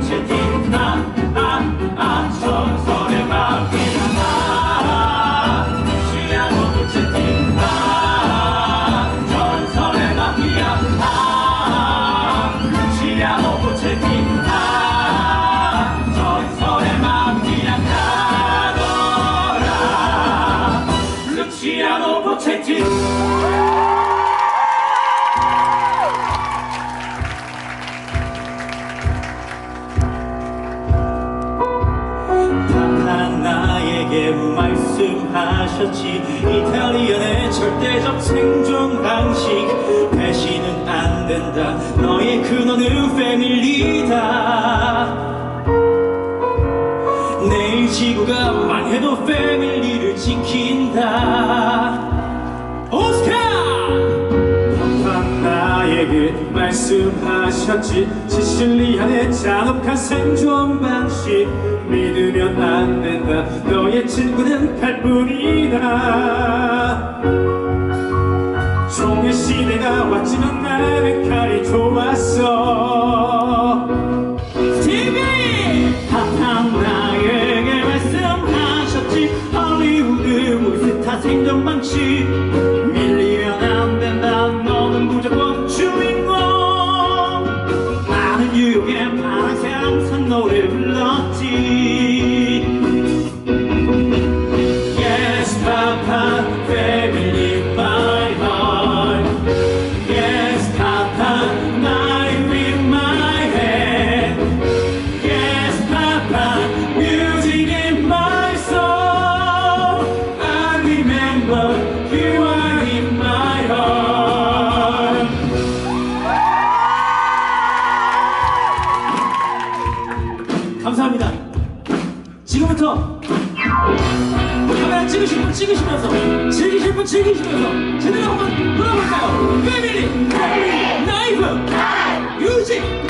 前进 나에게 말씀하셨지. 이탈리안의 절대적 생존 방식. 배신은 안 된다. 너의 근원은 패밀리다. 내일 지구가 망해도 패밀리를 지킨다 말씀하셨지. 시실리안의 잔혹한 생존 방식. 믿으면 안 된다. 너의 친구는 칼뿐이다. 종의 시대가 왔지만 나는 칼이 좋았어 카메라 찍으실 분 찍으시면서 즐기실 분 즐기시면서 제대로 한번 놀아볼까요? 패밀리 나이프 뮤직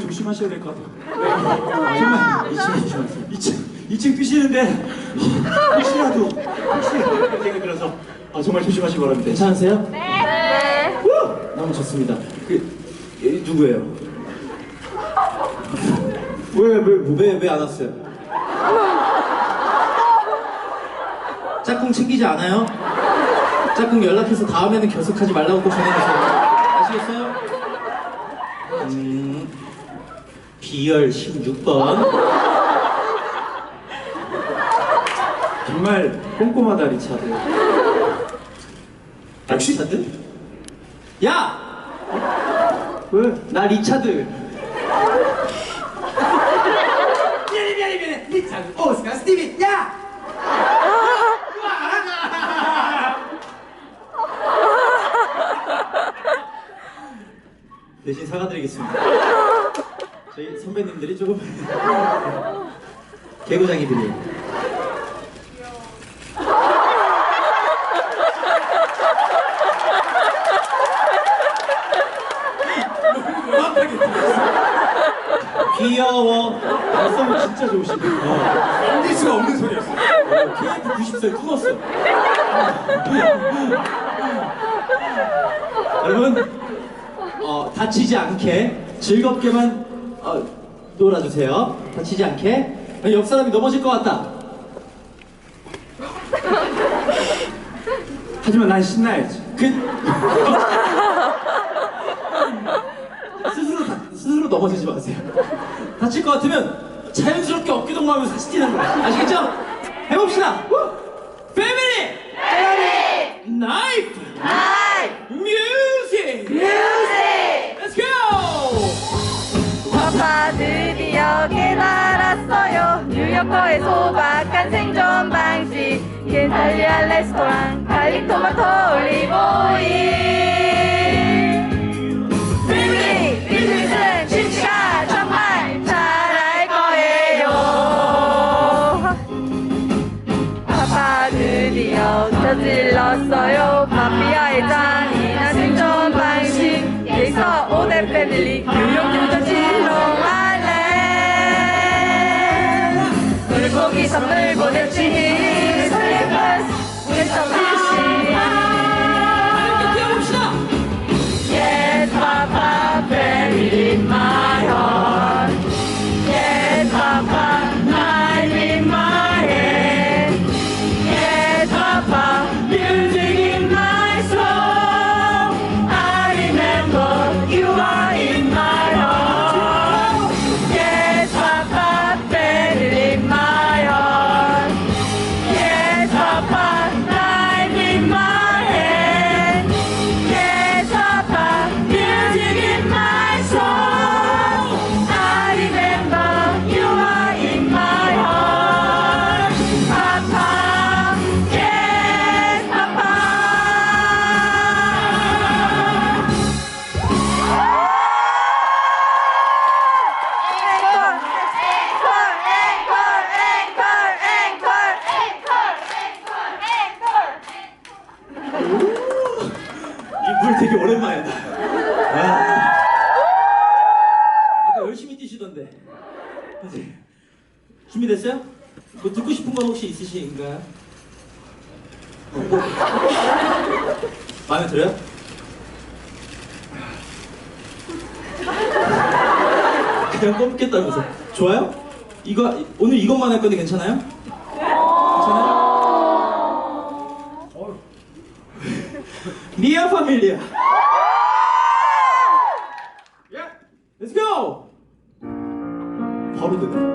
정말 조심하셔야 될 것 같아요 정말 2층 조심하세요 2층, 2층 뛰시는데 혹시라도 혹시라도 생각이 들어서 아, 정말 조심하시기 바랍니다 괜찮으세요? 네. 너무 좋습니다 그 얘, 누구예요? 왜왜왜왜 안 왔어요? 짝꿍 챙기지 않아요? 짝꿍 연락해서 다음에는 결석하지 말라고 꼭 전해주세요. 아시겠어요? 음, 비열 16번. 정말 꼼꼼하다 리차드 역시 리차드? 야! 왜? 나 리차드. 미안해 미안해 미안해 리차드 오스카 스티비 야! 대신 사과드리겠습니다. 저희 선배님들이 조금 개구장이들이에요. 귀여워. 발성이 진짜 좋으시네요. 넘길 수가 없는 소리였어 KF 90살 끊었어. 여러분, 어, 다치지 않게 즐겁게만 어, 놀아주세요. 다치지 않게. 옆 사람이 넘어질 것 같다. 하지만 난 신나야지 그 스스로 다, 스스로 넘어지지 마세요. 다칠 것 같으면 자연스럽게 어깨 동무하면서 다시 뛰는 거예요. 아시겠죠? 해봅시다. 패밀리. 패밀리. 나이프. 나이프. 뮤직. 뮤직. 깨달았어요? 뉴욕커의 소박한 생존 방식. 이탈리아 레스토랑 갈릭 토마토 올리브오일. 뜻인가요? 마음에 들어요? 그냥 뽑겠다면서 좋아요? 이거 오늘 이것만 할 건데 괜찮아요? 괜찮아요? 어. 미아 파밀리아 예, Let's go! 바로 되네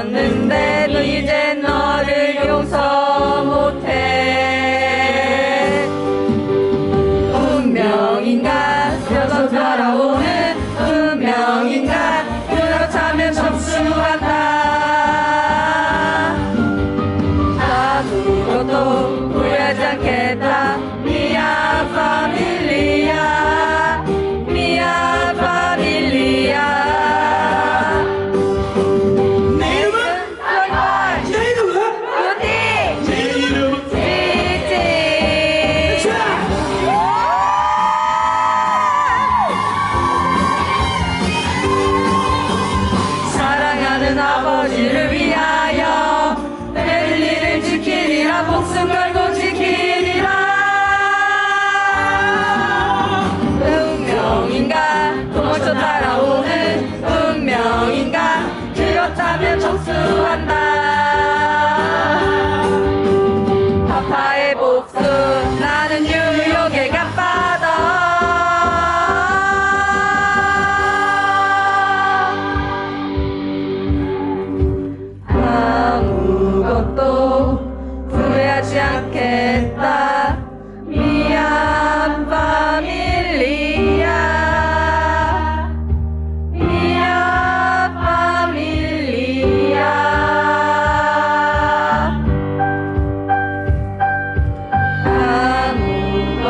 없는데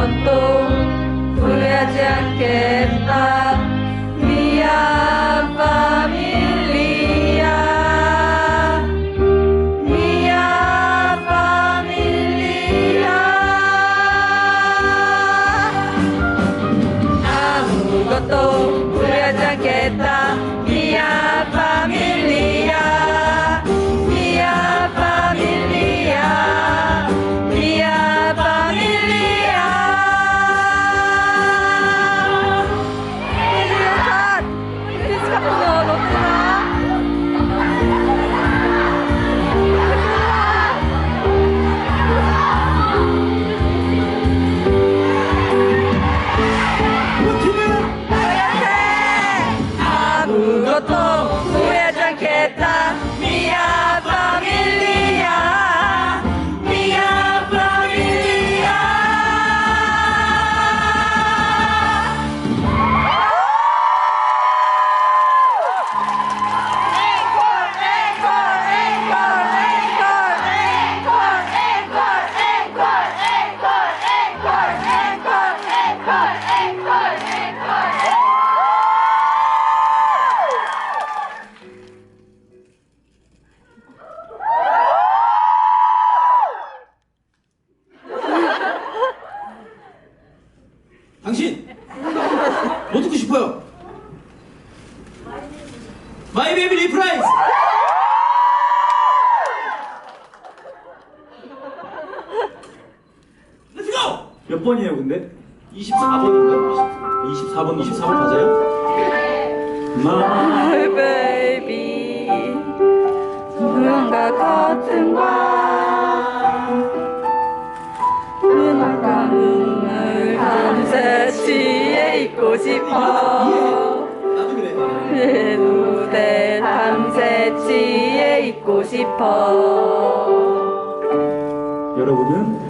pronto. 당신! 뭐 듣고 싶어요? 마이 베이비 리프라이즈! 렛츠고! 몇 번이에요 근데? 24번인가? 24번, 24번 맞아요? My baby 누군가 같은 과 싶어 그 무대 밤새 취해 있고 싶어. 여러분은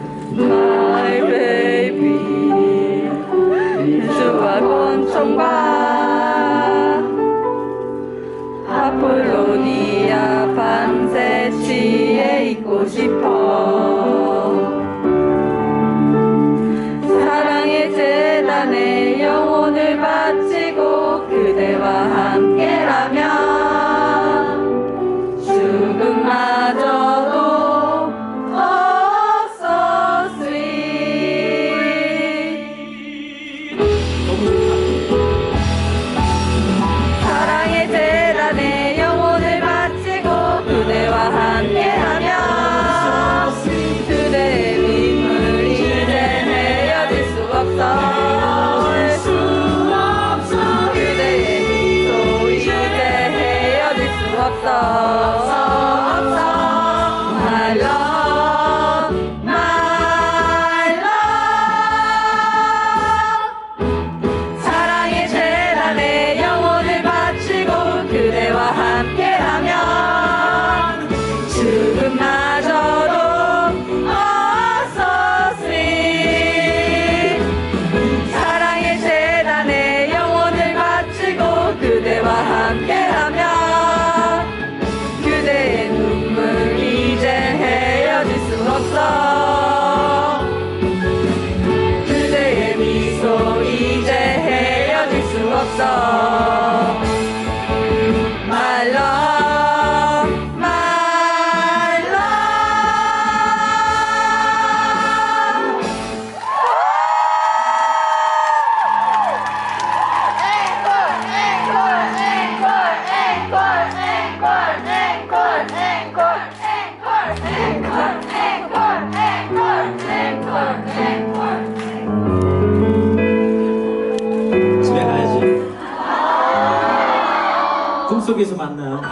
쪽에서 만나요.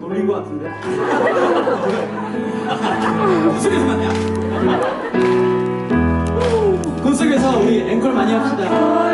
놀린 것 같은데? 무슨에서 만나요? 꿈속에서 우리 앵콜 많이 합시다.